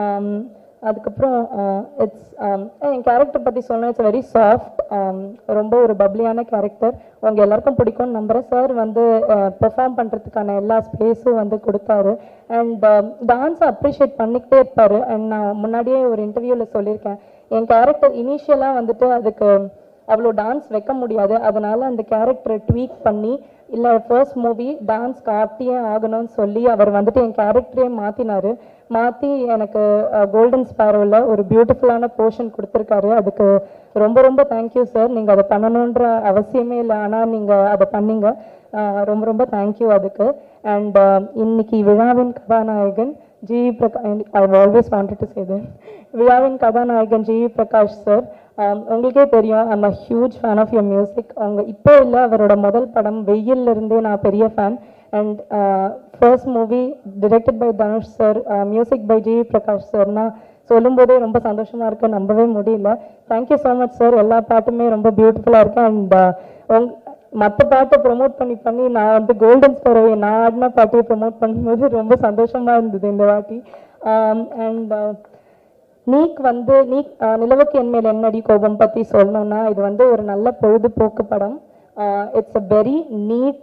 Um, அதுக்கப்புறம் uh, it's um, என் character பற்றி சொன்னால் இட்ஸ் வெரி சாஃப்ட் ரொம்ப ஒரு பப்ளியான கேரக்டர் உங்கள் எல்லாருக்கும் பிடிக்கும்னு நம்புகிறேன் சார் வந்து uh, பெர்ஃபார்ம் பண்ணுறதுக்கான எல்லா ஸ்பேஸும் வந்து கொடுத்தாரு. அண்ட் டான்ஸை அப்ரிஷியேட் பண்ணிக்கிட்டே இருப்பார். அண்ட் நான் முன்னாடியே ஒரு இன்டர்வியூவில் சொல்லியிருக்கேன். என் கேரக்டர் இனிஷியலாக வந்துட்டு அதுக்கு அவ்வளோ டான்ஸ் வைக்க முடியாது. அதனால் அந்த கேரக்டரை ட்வீக் பண்ணி இல்லை ஃபர்ஸ்ட் மூவி டான்ஸ் காட்டியே ஆகணும்னு சொல்லி அவர் வந்துட்டு என் கேரக்டரே மாற்றினாரு மாற்றி எனக்கு கோல்டன் ஸ்பேரோவில் ஒரு பியூட்டிஃபுல்லான போர்ஷன் கொடுத்துருக்காரு. அதுக்கு ரொம்ப ரொம்ப தேங்க்யூ சார் நீங்கள் அதை பண்ணணுன்ற அவசியமே இல்லை. ஆனால் நீங்கள் அதை பண்ணீங்க. ரொம்ப ரொம்ப தேங்க்யூ அதுக்கு. அண்ட் இன்னைக்கு விழாவின் கதாநாயகன் G Prakash I always wanted to say விழாவின் கதாநாயகன் ஜி பிரகாஷ் சார் உங்களுக்கே தெரியும் I'm a huge fan of your music அவங்க இப்போ இல்லை அவரோட முதல் படம் வெயில்ல இருந்தே நான் பெரிய fan and first movie directed by Dhanush sir music by G Prakash சார்னா சொல்லும்போதே ரொம்ப சந்தோஷமாக இருக்கு. நம்பவே முடியல. தேங்க்யூ ஸோ மச் சார் எல்லா பாட்டுமே ரொம்ப பியூட்டிஃபுல்லாக இருக்கு. அண்ட் uh, உங் மற்ற பாட்டை ப்ரொமோட் பண்ணி பண்ணி நான் வந்து கோல்டன் ஸ்பரோவை நான் ஆடின பாட்டையை ப்ரொமோட் பண்ணும்போது ரொம்ப சந்தோஷமாக இருந்தது இந்த வாட்டி. Um, அண்ட் uh, நீக் வந்து நீக் நிலவுக்கு என் மேல் என்னடி கோபம் பற்றி சொல்லணும்னா இது வந்து ஒரு நல்ல பொழுதுபோக்கு படம். It's a very neat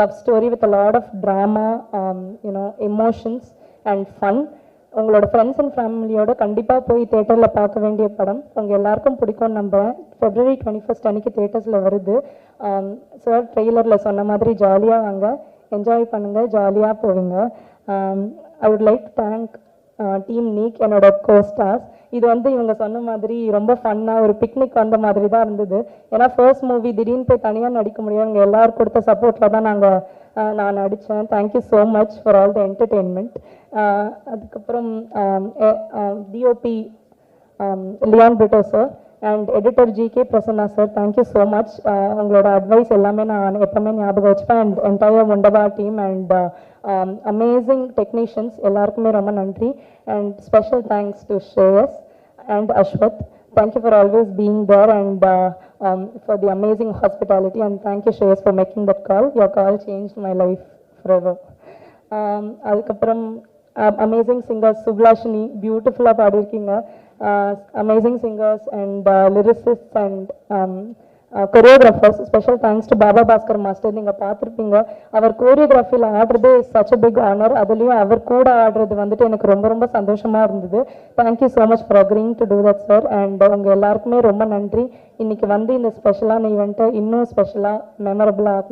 love story with a lot of drama you know emotions and fun உங்களோட ஃப்ரெண்ட்ஸ் அண்ட் ஃபேமிலியோட கண்டிப்பாக போய் தேட்டரில் பார்க்க வேண்டிய படம். உங்கள் எல்லாருக்கும் பிடிக்கும்னு நம்புகிறேன் ஃபெப்ரவரி டுவெண்ட்டி ஃபஸ்ட் அன்னைக்கு தேட்டர்ஸில் வருது. Um, சார் ட்ரெய்லரில் சொன்ன மாதிரி ஜாலியாக வாங்க. என்ஜாய் பண்ணுங்கள் ஜாலியாக போவீங்க. I would like thank team NEEK என்னோட கோஸ்டார்ஸ் இது வந்து இவங்க சொன்ன மாதிரி ரொம்ப ஃபன்னாக ஒரு பிக்னிக் வந்த மாதிரி தான் இருந்தது. ஏன்னா ஃபர்ஸ்ட் மூவி திடீர்னு போய் தனியாக நடிக்க முடியும் இவங்க எல்லோரும் கொடுத்த சப்போர்ட்டில் தான் நாங்கள் நான் நடித்தேன் thank you so much for all the entertainment அதுக்கப்புறம் DOP Leon Britto sir and editor G K Prasanna sir thank you so much உங்களோட அட்வைஸ் எல்லாமே நான் எப்பவுமே ஞாபகம் வச்சுப்பேன் and entire முண்டபா team and amazing technicians எல்லாருக்குமே ரொம்ப நன்றி and special thanks to ஷேயஸ் and Ashwath thank you for always being there and for the amazing hospitality and thank you ஷேயஸ் for making that call your call change my life forever. Um, அதுக்கப்புறம் amazing singers சுப்லாஷினி பியூட்டிஃபுல்லாக பாடியிருக்கீங்க. Amazing singers and lyricist and choreographers special thanks to Baba Bhaskar master நீங்கள் பார்த்துருப்பீங்க. அவர் கோரியோகிராஃபியில் is such a big honour அதுலேயும் அவர் கூட ஆடுறது வந்துட்டு எனக்கு ரொம்ப ரொம்ப சந்தோஷமாக இருந்தது. Thank you so much for agreeing to do that sir and உங்கள் எல்லாருக்குமே ரொம்ப நன்றி. இன்னைக்கு வந்து இந்த ஸ்பெஷலான ஈவெண்ட்டை இன்னும் ஸ்பெஷலாக மெமரபுளாக